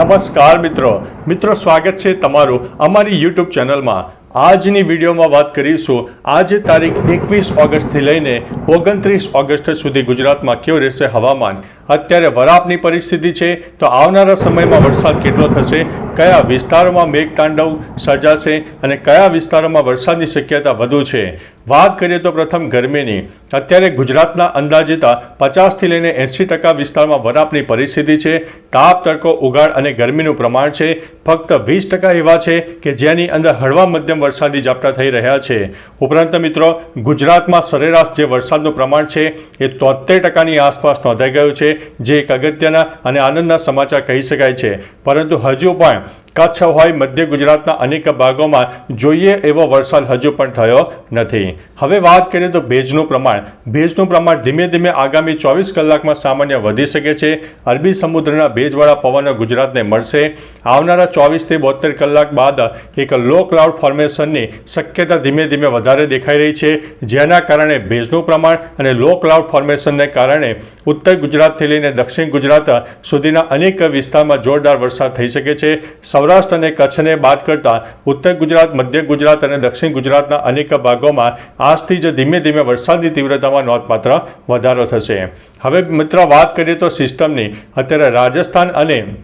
નમસ્કાર મિત્રો. મિત્રો, સ્વાગત છે તમારું અમારી યુટ્યુબ ચેનલમાં. આજની વિડીયોમાં વાત કરીશું. આજે તારીખ એકવીસ ઓગસ્ટથી લઈને ઓગણત્રીસ ઓગસ્ટ સુધી ગુજરાતમાં કેવું રહેશે હવામાન? અત્યારે વરાપની પરિસ્થિતિ છે, તો આવનારા સમયમાં વરસાદ કેટલો થશે? કયા વિસ્તારોમાં મેઘતાંડવ સર્જાશે? અને કયા વિસ્તારોમાં વરસાદની શક્યતા વધુ છે? વાત કરીએ તો પ્રથમ ગરમીની. અત્યારે ગુજરાતના અંદાજિતા પચાસથી લઈને એંસી ટકા વિસ્તારમાં વરાપની પરિસ્થિતિ છે. તાપ, તડકો, ઉગાડ અને ગરમીનું પ્રમાણ છે. ફક્ત વીસ ટકા એવા છે કે જેની અંદર હળવા મધ્યમ વરસાદી ઝાપટા થઈ રહ્યા છે. ઉપરાંત મિત્રો, ગુજરાતમાં સરેરાશ જે વરસાદનું પ્રમાણ છે એ તોતેર ટકાની આસપાસ નોંધાઈ ગયું છે. જે એક અગત્યના અને આનંદના સમાચાર કહી શકાય છે. પરંતુ હજુ પણ કચ્છ હોય મધ્ય ગુજરાતના અનેક ભાગોમાં જોઈએ એવો વરસાદ હજુ પણ થયો નથી. હવે વાત કરીએ તો ભેજનું પ્રમાણ. ભેજનું પ્રમાણ ધીમે ધીમે આગામી ચોવીસ કલાકમાં સામાન્ય વધી શકે છે. અરબી સમુદ્રના ભેજવાળા પવનો ગુજરાતને મળશે. આવનારા ચોવીસથી બોતેર કલાક બાદ એક લો ક્લાઉડ ફોર્મેશનની શક્યતા ધીમે ધીમે વધારે દેખાઈ રહી છે. જેના કારણે ભેજનું પ્રમાણ અને લો ક્લાઉડ ફોર્મેશનને કારણે ઉત્તર ગુજરાતથી લઈને દક્ષિણ ગુજરાત સુધીના અનેક વિસ્તારમાં જોરદાર વરસાદ થઈ શકે છે. સૌરાષ્ટ્ર અને કચ્છને બાદ કરતા ઉત્તર ગુજરાત, મધ્ય ગુજરાત અને દક્ષિણ ગુજરાતના અનેક ભાગોમાં આજથી જ ધીમે ધીમે વરસાદની તીવ્રતામાં નોંધપાત્ર વધારો થશે. હવે મિત્ર, વાત કરીએ તો સિસ્ટમની. અત્યારે રાજસ્થાન અને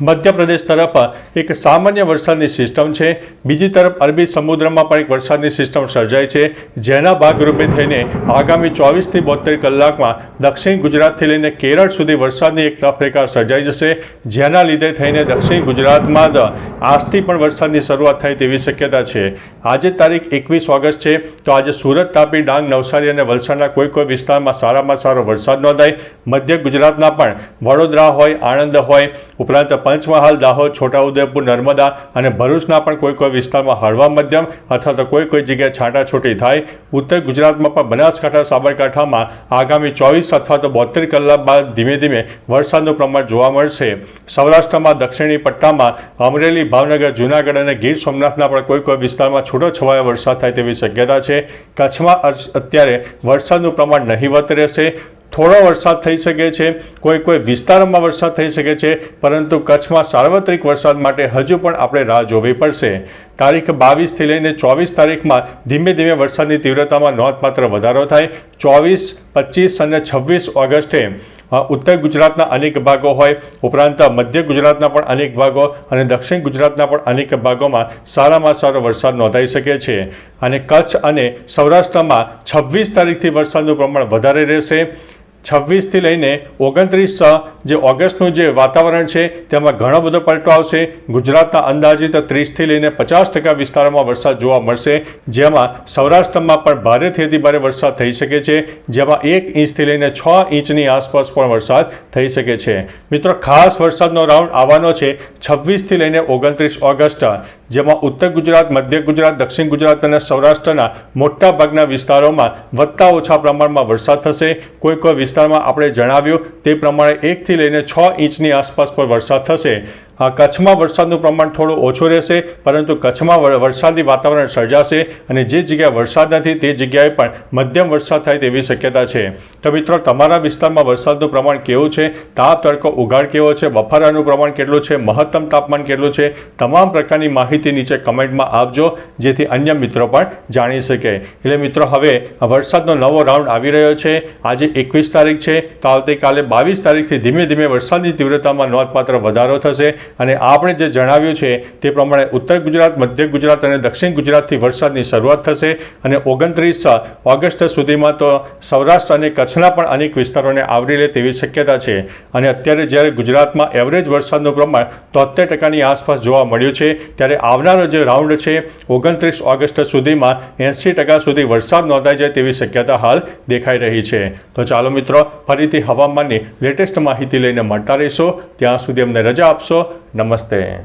મધ્યપ્રદેશ તરફ એક સામાન્ય વરસાદની સિસ્ટમ છે. બીજી તરફ અરબી સમુદ્રમાં પણ એક વરસાદની સિસ્ટમ સર્જાઈ છે. જેના ભાગરૂપે થઈને આગામી ચોવીસથી બોતેર કલાકમાં દક્ષિણ ગુજરાતથી લઈને કેરળ સુધી વરસાદની એક તફરેખા સર્જાઈ જશે. જેના લીધે થઈને દક્ષિણ ગુજરાતમાં આજથી પણ વરસાદની શરૂઆત થાય તેવી શક્યતા છે. આજે તારીખ એકવીસ ઓગસ્ટ છે. તો આજે સુરત તાપી, ડાંગ, નવસારી અને વલસાડના કોઈ કોઈ વિસ્તારમાં સારામાં સારો વરસાદ નોંધાય. મધ્ય ગુજરાતના પણ વડોદરા હોય, આણંદ હોય, ઉપરાંત પંચમહાલ, દાહોદ, છોટાઉદેપુર, નર્મદા અને ભરૂચના પણ કોઈ કોઈ વિસ્તારમાં હળવા મધ્યમ અથવા તો કોઈ કોઈ જગ્યાએ છાંટાછૂટી થાય. ઉત્તર ગુજરાતમાં પણ બનાસકાંઠા, સાબરકાંઠામાં આગામી ચોવીસ અથવા તો બોતેર કલાક બાદ ધીમે ધીમે વરસાદનું પ્રમાણ જોવા મળશે. સૌરાષ્ટ્રમાં, દક્ષિણી પટ્ટામાં, અમરેલી, ભાવનગર, જૂનાગઢ અને ગીર સોમનાથના પણ કોઈ કોઈ વિસ્તારમાં છૂટો છવાયો વરસાદ થાય તેવી શક્યતા છે. કચ્છમાં અત્યારે વરસાદનું પ્રમાણ નહીવત રહેશે. થોડો વરસાદ થઈ શકે છે, કોઈ કોઈ વિસ્તારોમાં વરસાદ થઈ શકે છે, પરંતુ કચ્છમાં સાર્વત્રિક વરસાદ માટે હજુ પણ આપણે રાહ જોવી પડશે. તારીખ બાવીસથી લઈને ચોવીસ તારીખમાં ધીમે ધીમે વરસાદની તીવ્રતામાં નોંધપાત્ર વધારો થાય. ચોવીસ, પચીસ અને છવ્વીસ ઓગસ્ટે ઉત્તર ગુજરાતના અનેક ભાગો હોય, ઉપરાંત મધ્ય ગુજરાતના પણ અનેક ભાગો અને દક્ષિણ ગુજરાતના પણ અનેક ભાગોમાં સારામાં સારો વરસાદ નોંધાઈ શકે છે. અને કચ્છ અને સૌરાષ્ટ્રમાં છવ્વીસ તારીખથી વરસાદનું પ્રમાણ વધારે રહેશે. છવ્વીસથી લઈને ઓગણત્રીસ જે ઓગસ્ટનું જે વાતાવરણ છે, તેમાં ઘણો બધો પલટો આવશે. ગુજરાતના અંદાજિત ત્રીસથી લઈને પચાસ ટકા વિસ્તારોમાં વરસાદ જોવા મળશે. જેમાં સૌરાષ્ટ્રમાં પણ ભારેથી અતિ વરસાદ થઈ શકે છે. જેમાં એક ઇંચથી લઈને છ ઇંચની આસપાસ પણ વરસાદ થઈ શકે છે. મિત્રો, ખાસ વરસાદનો રાઉન્ડ આવવાનો છે. છવ્વીસથી લઈને ઓગણત્રીસ ઓગસ્ટ, જેમાં ઉત્તર ગુજરાત, મધ્ય ગુજરાત, દક્ષિણ ગુજરાત અને સૌરાષ્ટ્રના મોટાભાગના વિસ્તારોમાં વધતા ઓછા પ્રમાણમાં વરસાદ થશે. કોઈ કોઈ વિસ્તારમાં આપણે જણાવ્યું તે પ્રમાણે એકથી લઈને છ ઇંચની આસપાસ પર વરસાદ થશે. કચ્છમાં વરસાદનું પ્રમાણ થોડું ઓછું રહેશે, પરંતુ કચ્છમાં વર- વરસાદી વાતાવરણ સર્જાશે અને જે જગ્યાએ વરસાદ નથી તે જગ્યાએ પણ મધ્યમ વરસાદ થાય તેવી શક્યતા છે. તો મિત્રો, તમારા વિસ્તારમાં વરસાદનું પ્રમાણ કેવું છે? તાપ, તડકો, ઉઘાડ કેવો છે? બફારાનું પ્રમાણ કેટલું છે? મહત્તમ તાપમાન કેટલું છે? તમામ પ્રકારની માહિતી નીચે કમેન્ટમાં આપજો, જેથી અન્ય મિત્રો પણ જાણી શકે. એટલે મિત્રો, હવે વરસાદનો નવો રાઉન્ડ આવી રહ્યો છે. આજે એકવીસ તારીખ છે. તો આવતીકાલે બાવીસ તારીખથી ધીમે ધીમે વરસાદની તીવ્રતામાં નોંધપાત્ર વધારો થશે. અને આપણે જે જણાવ્યું છે તે પ્રમાણે ઉત્તર ગુજરાત, મધ્ય ગુજરાત અને દક્ષિણ ગુજરાતથી વરસાદની શરૂઆત થશે અને ઓગણત્રીસ ઓગસ્ટ સુધીમાં તો સૌરાષ્ટ્ર અને કચ્છના પણ અનેક વિસ્તારોને આવરી લે તેવી શક્યતા છે. અને અત્યારે જ્યારે ગુજરાતમાં એવરેજ વરસાદનું પ્રમાણ તોતેર ટકાની આસપાસ જોવા મળ્યું છે, ત્યારે આવનારો જે રાઉન્ડ છે, ઓગણત્રીસ ઓગસ્ટ સુધીમાં એંસી ટકા સુધી વરસાદ નોંધાઈ જાય તેવી શક્યતા હાલ દેખાઈ રહી છે. તો ચાલો મિત્રો, ફરીથી હવામાનની લેટેસ્ટ માહિતી લઈને મળતા રહીશો. ત્યાં સુધી અમને રજા આપશો. નમસ્તે.